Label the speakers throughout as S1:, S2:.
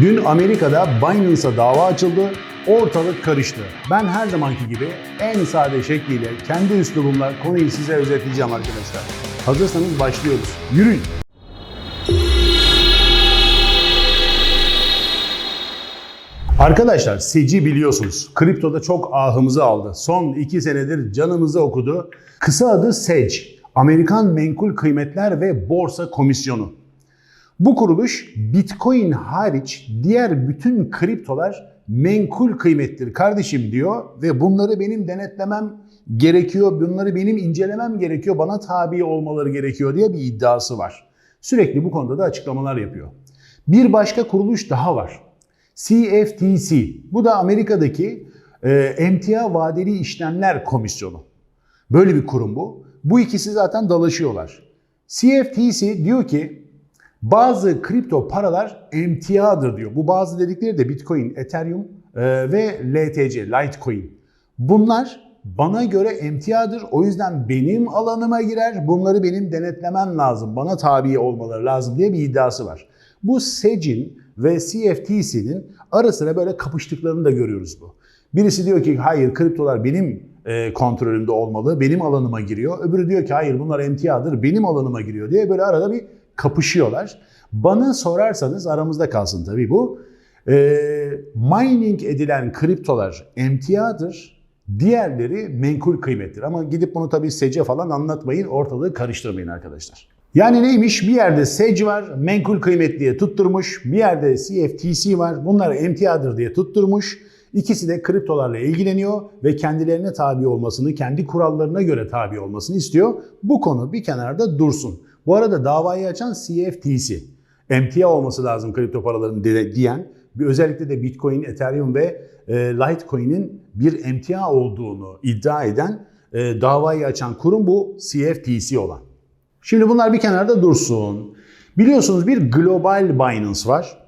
S1: Dün Amerika'da Binance'a dava açıldı, ortalık karıştı. Ben her zamanki gibi en sade şekliyle kendi üslubumla konuyu size özetleyeceğim arkadaşlar. Hazırsanız başlıyoruz. Yürüyün. Arkadaşlar SEC'i biliyorsunuz. Kriptoda çok ahımızı aldı. Son iki senedir canımızı okudu. Kısa adı SEC. Amerikan Menkul Kıymetler ve Borsa Komisyonu. Bu kuruluş Bitcoin hariç diğer bütün kriptolar menkul kıymettir kardeşim diyor ve bunları benim denetlemem gerekiyor, bunları benim incelemem gerekiyor, bana tabi olmaları gerekiyor diye bir iddiası var. Sürekli bu konuda da açıklamalar yapıyor. Bir başka kuruluş daha var. CFTC. Bu da Amerika'daki e, emtia vadeli işlemler komisyonu. Böyle bir kurum bu. Bu ikisi zaten dalaşıyorlar. CFTC diyor ki bazı kripto paralar emtiadır diyor. Bu bazı dedikleri de Bitcoin, Ethereum e, ve LTC, Litecoin. Bunlar bana göre emtiadır. O yüzden benim alanıma girer. Bunları benim denetlemem lazım. Bana tabi olmaları lazım diye bir iddiası var. Bu SEC'in ve CFTC'nin ara sıra böyle kapıştıklarını da görüyoruz bu. Birisi diyor ki hayır kriptolar benim e, kontrolümde olmalı, benim alanıma giriyor. Öbürü diyor ki hayır bunlar emtiadır, benim alanıma giriyor diye böyle arada bir kapışıyorlar. Bana sorarsanız aramızda kalsın tabii bu. E, mining edilen kriptolar emtiadır, diğerleri menkul kıymettir. Ama gidip bunu tabii SEC'e falan anlatmayın, ortalığı karıştırmayın arkadaşlar. Yani neymiş? Bir yerde SEC var, menkul kıymet diye tutturmuş. Bir yerde CFTC var, bunlar emtiadır diye tutturmuş. İkisi de kriptolarla ilgileniyor ve kendilerine tabi olmasını, kendi kurallarına göre tabi olmasını istiyor. Bu konu bir kenarda dursun. Bu arada davayı açan CFTC. Emtia olması lazım kripto paraların diyen, bir özellikle de Bitcoin, Ethereum ve e, Litecoin'in bir emtia olduğunu iddia eden e, davayı açan kurum bu CFTC olan. Şimdi bunlar bir kenarda dursun. Biliyorsunuz bir global Binance var.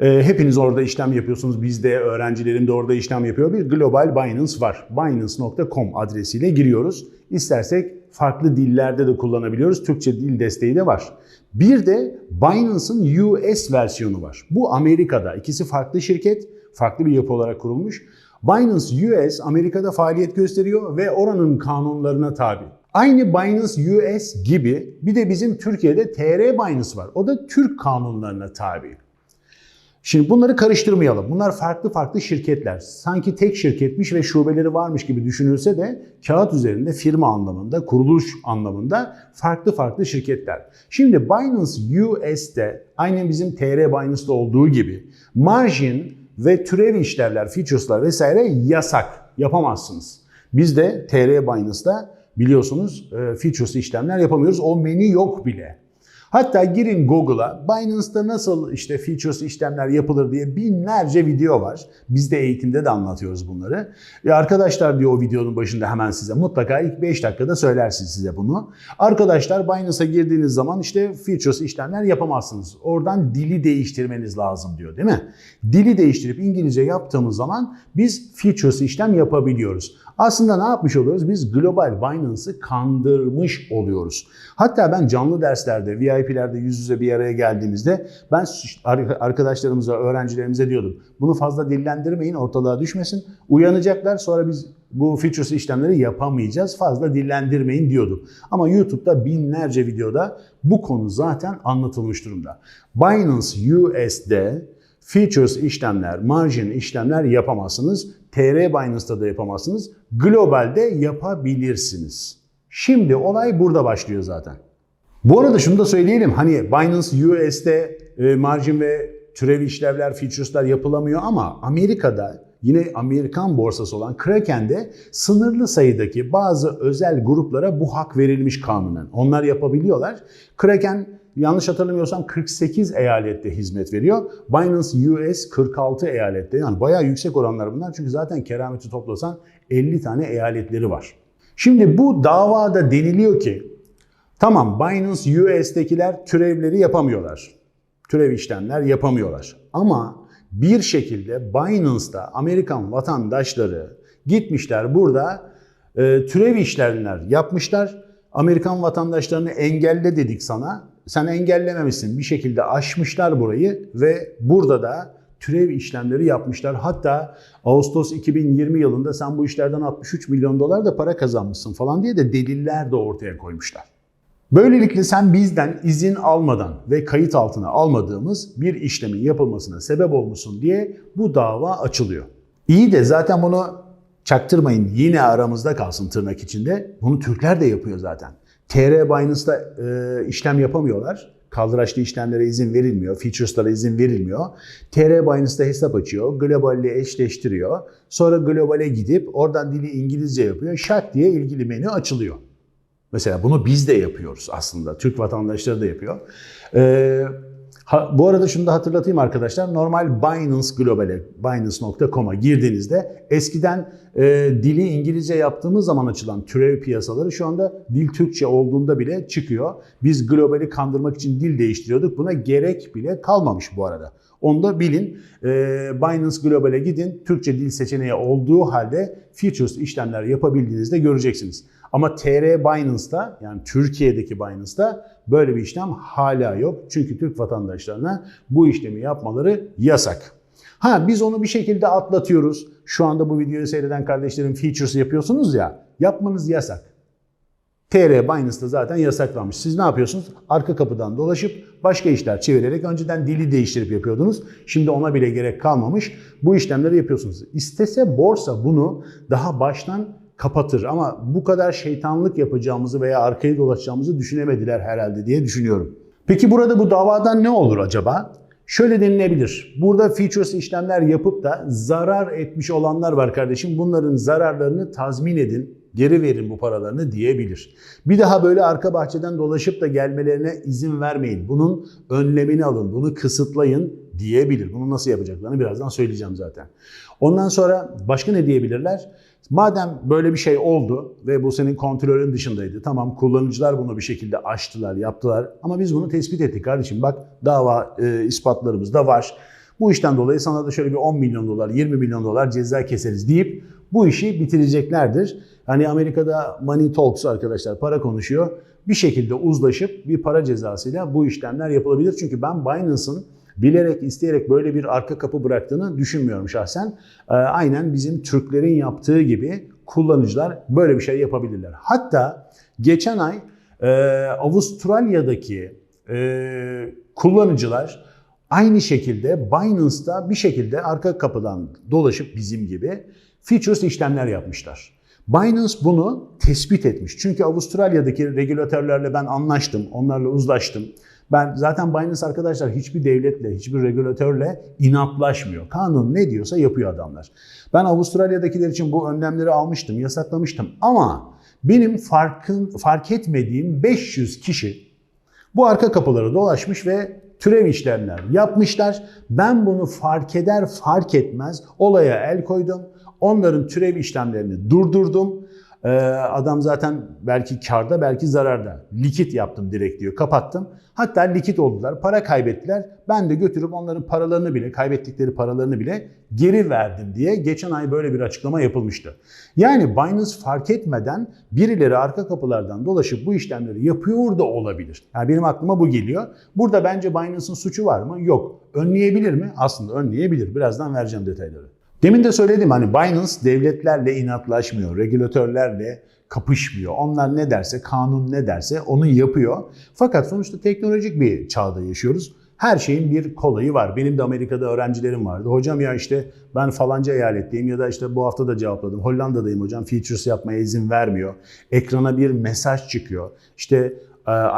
S1: E, hepiniz orada işlem yapıyorsunuz. Biz de öğrencilerim de orada işlem yapıyor. Bir global Binance var. Binance.com adresiyle giriyoruz. İstersek farklı dillerde de kullanabiliyoruz. Türkçe dil desteği de var. Bir de Binance'ın US versiyonu var. Bu Amerika'da. İkisi farklı şirket, farklı bir yapı olarak kurulmuş. Binance US Amerika'da faaliyet gösteriyor ve oranın kanunlarına tabi. Aynı Binance US gibi bir de bizim Türkiye'de TR Binance var. O da Türk kanunlarına tabi. Şimdi bunları karıştırmayalım. Bunlar farklı farklı şirketler. Sanki tek şirketmiş ve şubeleri varmış gibi düşünülse de kağıt üzerinde firma anlamında, kuruluş anlamında farklı farklı şirketler. Şimdi Binance US'te aynen bizim TR Binance'da olduğu gibi margin ve türev işlemler, features'lar vesaire yasak. Yapamazsınız. Biz de TR Binance'da biliyorsunuz e, features işlemler yapamıyoruz. O menü yok bile. Hatta girin Google'a Binance'da nasıl işte features işlemler yapılır diye binlerce video var. Biz de eğitimde de anlatıyoruz bunları. Ve arkadaşlar diyor o videonun başında hemen size mutlaka ilk 5 dakikada söylersin size bunu. Arkadaşlar Binance'a girdiğiniz zaman işte features işlemler yapamazsınız. Oradan dili değiştirmeniz lazım diyor değil mi? Dili değiştirip İngilizce yaptığımız zaman biz features işlem yapabiliyoruz. Aslında ne yapmış oluyoruz? Biz global Binance'ı kandırmış oluyoruz. Hatta ben canlı derslerde, VIP'lerde yüz yüze bir araya geldiğimizde ben arkadaşlarımıza, öğrencilerimize diyordum. Bunu fazla dillendirmeyin, ortalığa düşmesin. Uyanacaklar sonra biz bu features işlemleri yapamayacağız. Fazla dillendirmeyin diyordum. Ama YouTube'da binlerce videoda bu konu zaten anlatılmış durumda. Binance US'de features işlemler, margin işlemler yapamazsınız. TR Binance'da da yapamazsınız. Globalde yapabilirsiniz. Şimdi olay burada başlıyor zaten. Bu arada şunu da söyleyelim. Hani Binance US'de e, margin ve türev işlevler, features'lar yapılamıyor ama Amerika'da yine Amerikan borsası olan Kraken'de sınırlı sayıdaki bazı özel gruplara bu hak verilmiş kanunen. Onlar yapabiliyorlar. Kraken yanlış hatırlamıyorsam 48 eyalette hizmet veriyor. Binance US 46 eyalette. Yani bayağı yüksek oranlar bunlar. Çünkü zaten kerameti toplasan 50 tane eyaletleri var. Şimdi bu davada deniliyor ki tamam Binance US'tekiler türevleri yapamıyorlar. Türev işlemler yapamıyorlar. Ama bir şekilde Binance'da Amerikan vatandaşları gitmişler burada e, türev işlemler yapmışlar. Amerikan vatandaşlarını engelle dedik sana. Sen engellememişsin. Bir şekilde aşmışlar burayı ve burada da türev işlemleri yapmışlar. Hatta Ağustos 2020 yılında sen bu işlerden 63 milyon dolar da para kazanmışsın falan diye de deliller de ortaya koymuşlar. Böylelikle sen bizden izin almadan ve kayıt altına almadığımız bir işlemin yapılmasına sebep olmuşsun diye bu dava açılıyor. İyi de zaten bunu çaktırmayın yine aramızda kalsın tırnak içinde. Bunu Türkler de yapıyor zaten. TR Binance'da e, işlem yapamıyorlar. Kaldıraçlı işlemlere izin verilmiyor, features'lara izin verilmiyor. TR Binance'da hesap açıyor, globalle eşleştiriyor. Sonra globale gidip oradan dili İngilizce yapıyor. Şak diye ilgili menü açılıyor. Mesela bunu biz de yapıyoruz aslında. Türk vatandaşları da yapıyor. Ee, ha, bu arada şunu da hatırlatayım arkadaşlar. Normal Binance Global'e, Binance.com'a girdiğinizde eskiden e, dili İngilizce yaptığımız zaman açılan türev piyasaları şu anda dil Türkçe olduğunda bile çıkıyor. Biz globali kandırmak için dil değiştiriyorduk. Buna gerek bile kalmamış bu arada. Onu da bilin. E, Binance Global'e gidin. Türkçe dil seçeneği olduğu halde futures işlemler yapabildiğinizde göreceksiniz. Ama TR Binance'da yani Türkiye'deki Binance'da böyle bir işlem hala yok. Çünkü Türk vatandaşlarına bu işlemi yapmaları yasak. Ha biz onu bir şekilde atlatıyoruz. Şu anda bu videoyu seyreden kardeşlerim features yapıyorsunuz ya. Yapmanız yasak. TR Binance'da zaten yasaklanmış. Siz ne yapıyorsunuz? Arka kapıdan dolaşıp başka işler çevirerek önceden dili değiştirip yapıyordunuz. Şimdi ona bile gerek kalmamış. Bu işlemleri yapıyorsunuz. İstese borsa bunu daha baştan kapatır ama bu kadar şeytanlık yapacağımızı veya arkayı dolaşacağımızı düşünemediler herhalde diye düşünüyorum. Peki burada bu davadan ne olur acaba? Şöyle denilebilir. Burada futures işlemler yapıp da zarar etmiş olanlar var kardeşim. Bunların zararlarını tazmin edin, geri verin bu paralarını diyebilir. Bir daha böyle arka bahçeden dolaşıp da gelmelerine izin vermeyin. Bunun önlemini alın, bunu kısıtlayın diyebilir. Bunu nasıl yapacaklarını birazdan söyleyeceğim zaten. Ondan sonra başka ne diyebilirler? Madem böyle bir şey oldu ve bu senin kontrolün dışındaydı. Tamam kullanıcılar bunu bir şekilde aştılar, yaptılar. Ama biz bunu tespit ettik kardeşim. Bak dava e, ispatlarımız da var. Bu işten dolayı sana da şöyle bir 10 milyon dolar, 20 milyon dolar ceza keseriz deyip bu işi bitireceklerdir. Hani Amerika'da money talks arkadaşlar para konuşuyor. Bir şekilde uzlaşıp bir para cezasıyla bu işlemler yapılabilir. Çünkü ben Binance'ın bilerek isteyerek böyle bir arka kapı bıraktığını düşünmüyorum şahsen. E, aynen bizim Türklerin yaptığı gibi kullanıcılar böyle bir şey yapabilirler. Hatta geçen ay e, Avustralya'daki e, kullanıcılar aynı şekilde Binance'da bir şekilde arka kapıdan dolaşıp bizim gibi futures işlemler yapmışlar. Binance bunu tespit etmiş. Çünkü Avustralya'daki regülatörlerle ben anlaştım, onlarla uzlaştım. Ben zaten Binance arkadaşlar hiçbir devletle, hiçbir regülatörle inatlaşmıyor. Kanun ne diyorsa yapıyor adamlar. Ben Avustralya'dakiler için bu önlemleri almıştım, yasaklamıştım ama benim farkın fark etmediğim 500 kişi bu arka kapıları dolaşmış ve türev işlemler yapmışlar. Ben bunu fark eder fark etmez olaya el koydum. Onların türev işlemlerini durdurdum. Ee, adam zaten belki karda belki zararda. Likit yaptım direkt diyor. Kapattım. Hatta likit oldular. Para kaybettiler. Ben de götürüp onların paralarını bile, kaybettikleri paralarını bile geri verdim diye geçen ay böyle bir açıklama yapılmıştı. Yani Binance fark etmeden birileri arka kapılardan dolaşıp bu işlemleri yapıyor da olabilir. Yani benim aklıma bu geliyor. Burada bence Binance'ın suçu var mı? Yok. Önleyebilir mi? Aslında önleyebilir. Birazdan vereceğim detayları. Demin de söyledim hani Binance devletlerle inatlaşmıyor, regülatörlerle kapışmıyor. Onlar ne derse, kanun ne derse onu yapıyor. Fakat sonuçta teknolojik bir çağda yaşıyoruz. Her şeyin bir kolayı var. Benim de Amerika'da öğrencilerim vardı. Hocam ya işte ben falanca eyaletteyim ya da işte bu hafta da cevapladım. Hollanda'dayım hocam. Features yapmaya izin vermiyor. Ekrana bir mesaj çıkıyor. İşte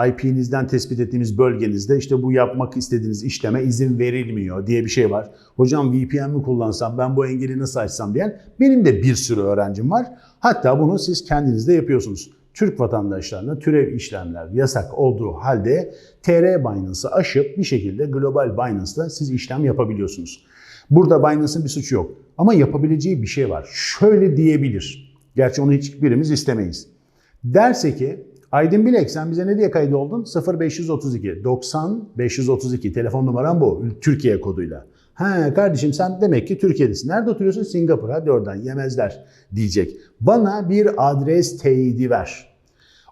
S1: IP'nizden tespit ettiğimiz bölgenizde işte bu yapmak istediğiniz işleme izin verilmiyor diye bir şey var. Hocam VPN mi kullansam ben bu engeli nasıl açsam diyen benim de bir sürü öğrencim var. Hatta bunu siz kendiniz de yapıyorsunuz. Türk vatandaşlarına türev işlemler yasak olduğu halde TR Binance'ı aşıp bir şekilde global Binance'da siz işlem yapabiliyorsunuz. Burada Binance'ın bir suçu yok. Ama yapabileceği bir şey var. Şöyle diyebilir. Gerçi onu hiçbirimiz istemeyiz. Derse ki Aydın Bilek sen bize ne diye kaydı oldun? 0532 90 532 telefon numaram bu Türkiye koduyla. Ha kardeşim sen demek ki Türkiye'desin. Nerede oturuyorsun? Singapur. Hadi yemezler diyecek. Bana bir adres teyidi ver.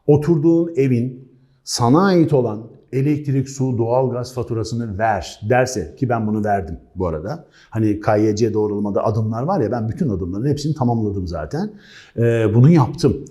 S1: Oturduğun evin sana ait olan elektrik, su, doğalgaz faturasını ver derse ki ben bunu verdim bu arada. Hani KYC doğrulmada adımlar var ya ben bütün adımların hepsini tamamladım zaten. Ee, bunu yaptım.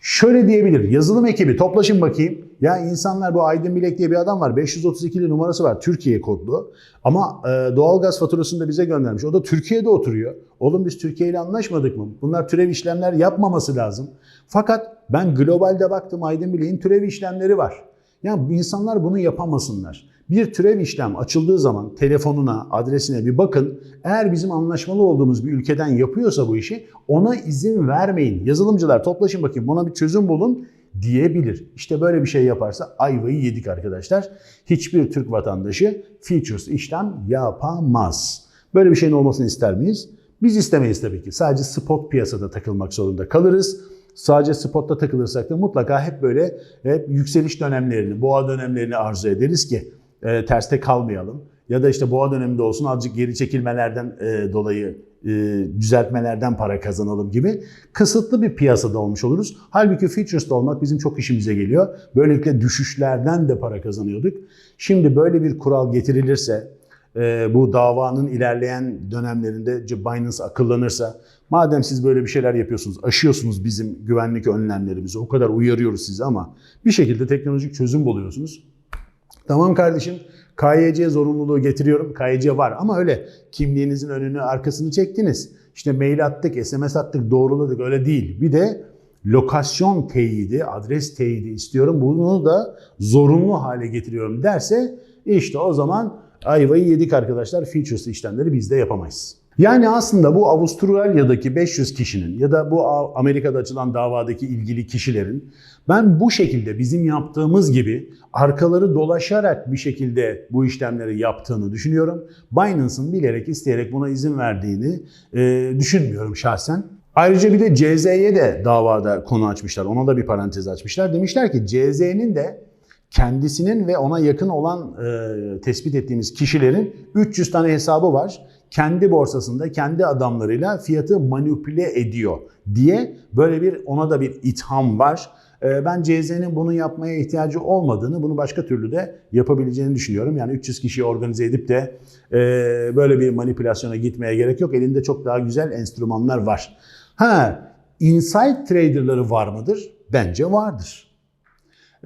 S1: Şöyle diyebilir. Yazılım ekibi toplaşın bakayım. Ya insanlar bu Aydın Bilek diye bir adam var. 532'li numarası var. Türkiye kodlu. Ama e, doğalgaz faturasını da bize göndermiş. O da Türkiye'de oturuyor. Oğlum biz Türkiye ile anlaşmadık mı? Bunlar türev işlemler yapmaması lazım. Fakat ben globalde baktım Aydın Bilek'in türev işlemleri var. Yani insanlar bunu yapamasınlar. Bir türev işlem açıldığı zaman telefonuna, adresine bir bakın. Eğer bizim anlaşmalı olduğumuz bir ülkeden yapıyorsa bu işi ona izin vermeyin. Yazılımcılar toplaşın bakayım buna bir çözüm bulun diyebilir. İşte böyle bir şey yaparsa ayvayı yedik arkadaşlar. Hiçbir Türk vatandaşı features işlem yapamaz. Böyle bir şeyin olmasını ister miyiz? Biz istemeyiz tabii ki. Sadece spot piyasada takılmak zorunda kalırız. Sadece spotta takılırsak da mutlaka hep böyle hep yükseliş dönemlerini, boğa dönemlerini arzu ederiz ki e, terste kalmayalım. Ya da işte boğa döneminde olsun azıcık geri çekilmelerden e, dolayı e, düzeltmelerden para kazanalım gibi kısıtlı bir piyasada olmuş oluruz. Halbuki features'ta olmak bizim çok işimize geliyor. Böylelikle düşüşlerden de para kazanıyorduk. Şimdi böyle bir kural getirilirse, e, bu davanın ilerleyen dönemlerinde Binance akıllanırsa, madem siz böyle bir şeyler yapıyorsunuz, aşıyorsunuz bizim güvenlik önlemlerimizi, o kadar uyarıyoruz sizi ama bir şekilde teknolojik çözüm buluyorsunuz. Tamam kardeşim, KYC zorunluluğu getiriyorum. KYC var ama öyle kimliğinizin önünü arkasını çektiniz. İşte mail attık, SMS attık, doğruladık öyle değil. Bir de lokasyon teyidi, adres teyidi istiyorum. Bunu da zorunlu hale getiriyorum derse işte o zaman ayvayı yedik arkadaşlar. Features işlemleri biz de yapamayız. Yani aslında bu Avustralya'daki 500 kişinin ya da bu Amerika'da açılan davadaki ilgili kişilerin ben bu şekilde bizim yaptığımız gibi arkaları dolaşarak bir şekilde bu işlemleri yaptığını düşünüyorum. Binance'ın bilerek isteyerek buna izin verdiğini e, düşünmüyorum şahsen. Ayrıca bir de CZ'ye de davada konu açmışlar. Ona da bir parantez açmışlar. Demişler ki CZ'nin de kendisinin ve ona yakın olan e, tespit ettiğimiz kişilerin 300 tane hesabı var. Kendi borsasında kendi adamlarıyla fiyatı manipüle ediyor diye böyle bir ona da bir itham var. E, ben CZ'nin bunu yapmaya ihtiyacı olmadığını, bunu başka türlü de yapabileceğini düşünüyorum. Yani 300 kişiyi organize edip de e, böyle bir manipülasyona gitmeye gerek yok. Elinde çok daha güzel enstrümanlar var. Ha, inside traderları var mıdır? Bence vardır.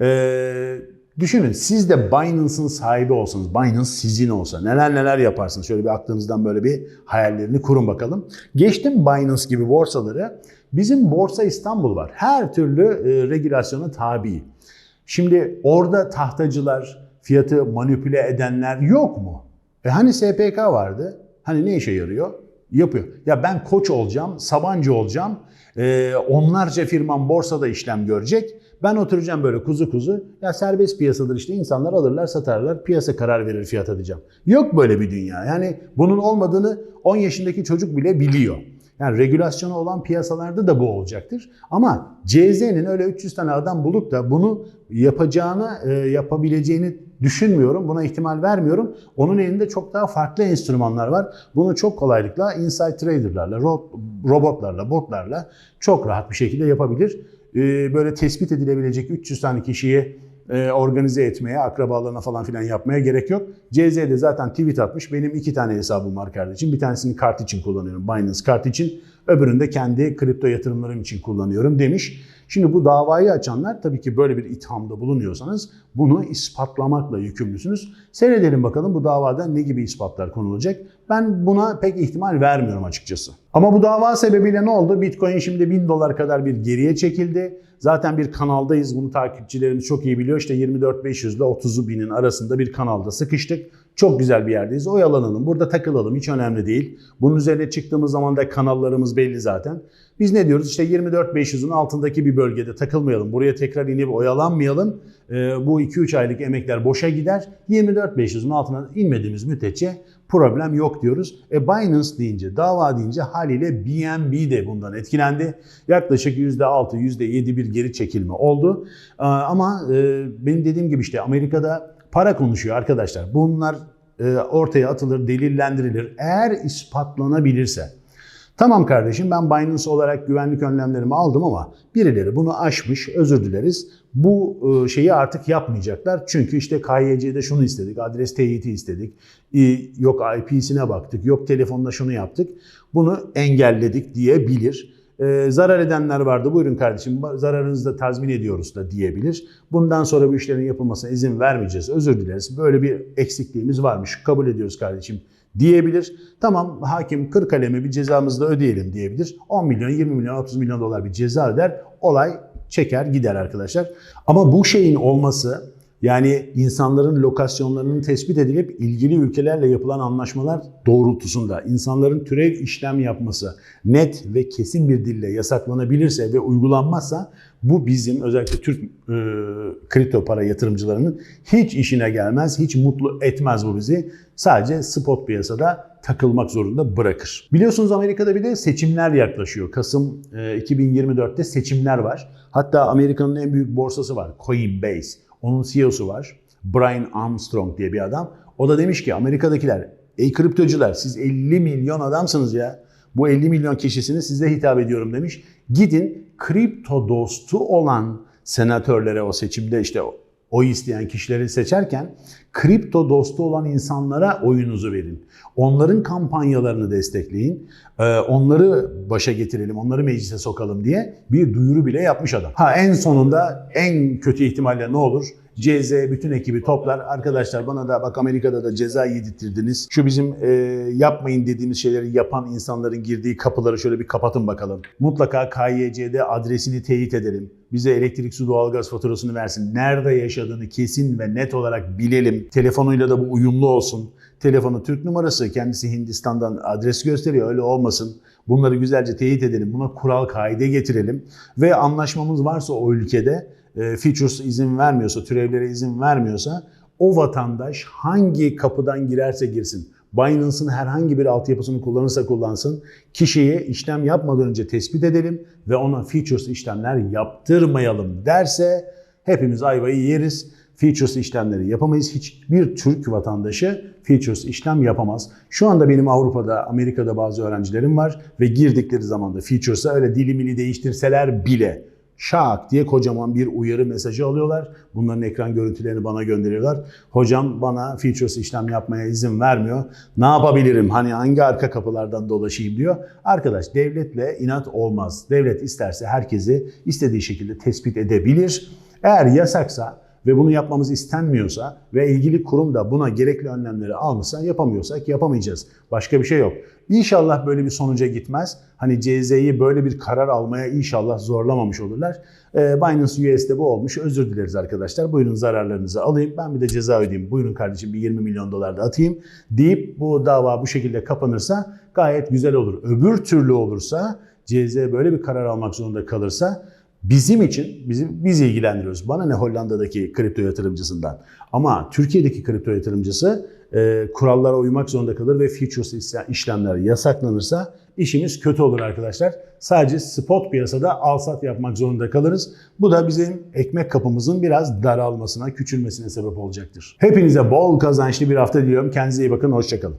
S1: Ee, düşünün siz de Binance'ın sahibi olsanız, Binance sizin olsa neler neler yaparsınız. Şöyle bir aklınızdan böyle bir hayallerini kurun bakalım. Geçtim Binance gibi borsaları. Bizim Borsa İstanbul var. Her türlü e, regülasyona tabi. Şimdi orada tahtacılar, fiyatı manipüle edenler yok mu? E hani SPK vardı? Hani ne işe yarıyor? Yapıyor. Ya ben koç olacağım, Sabancı olacağım. E, onlarca firmam borsada işlem görecek. Ben oturacağım böyle kuzu kuzu. Ya serbest piyasadır işte insanlar alırlar satarlar. Piyasa karar verir fiyat atacağım. Yok böyle bir dünya. Yani bunun olmadığını 10 yaşındaki çocuk bile biliyor. Yani regülasyonu olan piyasalarda da bu olacaktır. Ama CZ'nin öyle 300 tane adam bulup da bunu yapacağını, e, yapabileceğini düşünmüyorum. Buna ihtimal vermiyorum. Onun elinde çok daha farklı enstrümanlar var. Bunu çok kolaylıkla inside traderlarla, robotlarla, botlarla çok rahat bir şekilde yapabilir. E, böyle tespit edilebilecek 300 tane kişiyi e, organize etmeye, akrabalarına falan filan yapmaya gerek yok. CZ'de zaten tweet atmış. Benim iki tane hesabım var kardeşim. Bir tanesini kart için kullanıyorum. Binance kart için. Öbürünü de kendi kripto yatırımlarım için kullanıyorum demiş. Şimdi bu davayı açanlar tabii ki böyle bir ithamda bulunuyorsanız bunu ispatlamakla yükümlüsünüz. Seyredelim bakalım bu davada ne gibi ispatlar konulacak. Ben buna pek ihtimal vermiyorum açıkçası. Ama bu dava sebebiyle ne oldu? Bitcoin şimdi 1000 dolar kadar bir geriye çekildi. Zaten bir kanaldayız. Bunu takipçilerimiz çok iyi biliyor. İşte 24.500 ile 30'u binin arasında bir kanalda sıkıştık. Çok güzel bir yerdeyiz. Oyalanalım. Burada takılalım. Hiç önemli değil. Bunun üzerine çıktığımız zaman da kanallarımız belli zaten. Biz ne diyoruz? İşte 24.500'ün altındaki bir bölgede takılmayalım. Buraya tekrar inip oyalanmayalım. Ee, bu 2-3 aylık emekler boşa gider. 24.500'ün altına inmediğimiz müddetçe problem yok diyoruz. E Binance deyince, dava deyince haliyle BNB de bundan etkilendi. Yaklaşık %6, %7 bir geri çekilme oldu. Ee, ama e, benim dediğim gibi işte Amerika'da para konuşuyor arkadaşlar. Bunlar e, ortaya atılır, delillendirilir. Eğer ispatlanabilirse, Tamam kardeşim ben Binance olarak güvenlik önlemlerimi aldım ama birileri bunu aşmış özür dileriz. Bu e, şeyi artık yapmayacaklar. Çünkü işte KYC'de şunu istedik, adres teyiti istedik, yok IP'sine baktık, yok telefonda şunu yaptık. Bunu engelledik diyebilir. Ee, zarar edenler vardı. Buyurun kardeşim zararınızı da tazmin ediyoruz da diyebilir. Bundan sonra bu işlerin yapılmasına izin vermeyeceğiz. Özür dileriz. Böyle bir eksikliğimiz varmış. Kabul ediyoruz kardeşim diyebilir. Tamam hakim 40 kalemi bir cezamızı da ödeyelim diyebilir. 10 milyon, 20 milyon, 30 milyon dolar bir ceza öder. Olay çeker gider arkadaşlar. Ama bu şeyin olması yani insanların lokasyonlarının tespit edilip ilgili ülkelerle yapılan anlaşmalar doğrultusunda insanların türev işlem yapması net ve kesin bir dille yasaklanabilirse ve uygulanmazsa bu bizim özellikle Türk e, kripto para yatırımcılarının hiç işine gelmez, hiç mutlu etmez bu bizi. Sadece spot piyasada takılmak zorunda bırakır. Biliyorsunuz Amerika'da bir de seçimler yaklaşıyor. Kasım e, 2024'te seçimler var. Hatta Amerika'nın en büyük borsası var Coinbase. Onun CEO'su var. Brian Armstrong diye bir adam. O da demiş ki Amerika'dakiler, ey kriptocular siz 50 milyon adamsınız ya. Bu 50 milyon kişisini size hitap ediyorum demiş. Gidin kripto dostu olan senatörlere o seçimde işte oy isteyen kişileri seçerken kripto dostu olan insanlara oyunuzu verin. Onların kampanyalarını destekleyin. Ee, onları başa getirelim, onları meclise sokalım diye bir duyuru bile yapmış adam. Ha en sonunda en kötü ihtimalle ne olur? CZ bütün ekibi toplar. Arkadaşlar bana da bak Amerika'da da ceza yedirttirdiniz. Şu bizim e, yapmayın dediğimiz şeyleri yapan insanların girdiği kapıları şöyle bir kapatın bakalım. Mutlaka KYC'de adresini teyit edelim. Bize elektrik, su, doğalgaz faturasını versin. Nerede yaşadığını kesin ve net olarak bilelim. Telefonuyla da bu uyumlu olsun. Telefonu Türk numarası, kendisi Hindistan'dan adres gösteriyor. Öyle olmasın. Bunları güzelce teyit edelim. Buna kural kaide getirelim. Ve anlaşmamız varsa o ülkede e, features izin vermiyorsa, türevlere izin vermiyorsa o vatandaş hangi kapıdan girerse girsin, Binance'ın herhangi bir altyapısını kullanırsa kullansın, kişiye işlem yapmadan önce tespit edelim ve ona features işlemler yaptırmayalım derse hepimiz ayvayı yeriz. Features işlemleri yapamayız. Hiçbir Türk vatandaşı features işlem yapamaz. Şu anda benim Avrupa'da, Amerika'da bazı öğrencilerim var ve girdikleri zaman da features'a öyle dilimini değiştirseler bile şak diye kocaman bir uyarı mesajı alıyorlar. Bunların ekran görüntülerini bana gönderiyorlar. Hocam bana features işlem yapmaya izin vermiyor. Ne yapabilirim? Hani hangi arka kapılardan dolaşayım diyor. Arkadaş devletle inat olmaz. Devlet isterse herkesi istediği şekilde tespit edebilir. Eğer yasaksa ve bunu yapmamız istenmiyorsa ve ilgili kurum da buna gerekli önlemleri almışsa yapamıyorsak yapamayacağız. Başka bir şey yok. İnşallah böyle bir sonuca gitmez. Hani CZ'yi böyle bir karar almaya inşallah zorlamamış olurlar. Ee, Binance US'de bu olmuş. Özür dileriz arkadaşlar. Buyurun zararlarınızı alayım. Ben bir de ceza ödeyeyim. Buyurun kardeşim bir 20 milyon dolar da atayım deyip bu dava bu şekilde kapanırsa gayet güzel olur. Öbür türlü olursa CZ böyle bir karar almak zorunda kalırsa Bizim için, bizim, biz ilgilendiriyoruz. Bana ne Hollanda'daki kripto yatırımcısından. Ama Türkiye'deki kripto yatırımcısı e, kurallara uymak zorunda kalır ve futures işlemler yasaklanırsa işimiz kötü olur arkadaşlar. Sadece spot piyasada al-sat yapmak zorunda kalırız. Bu da bizim ekmek kapımızın biraz daralmasına, küçülmesine sebep olacaktır. Hepinize bol kazançlı bir hafta diliyorum. Kendinize iyi bakın, hoşçakalın.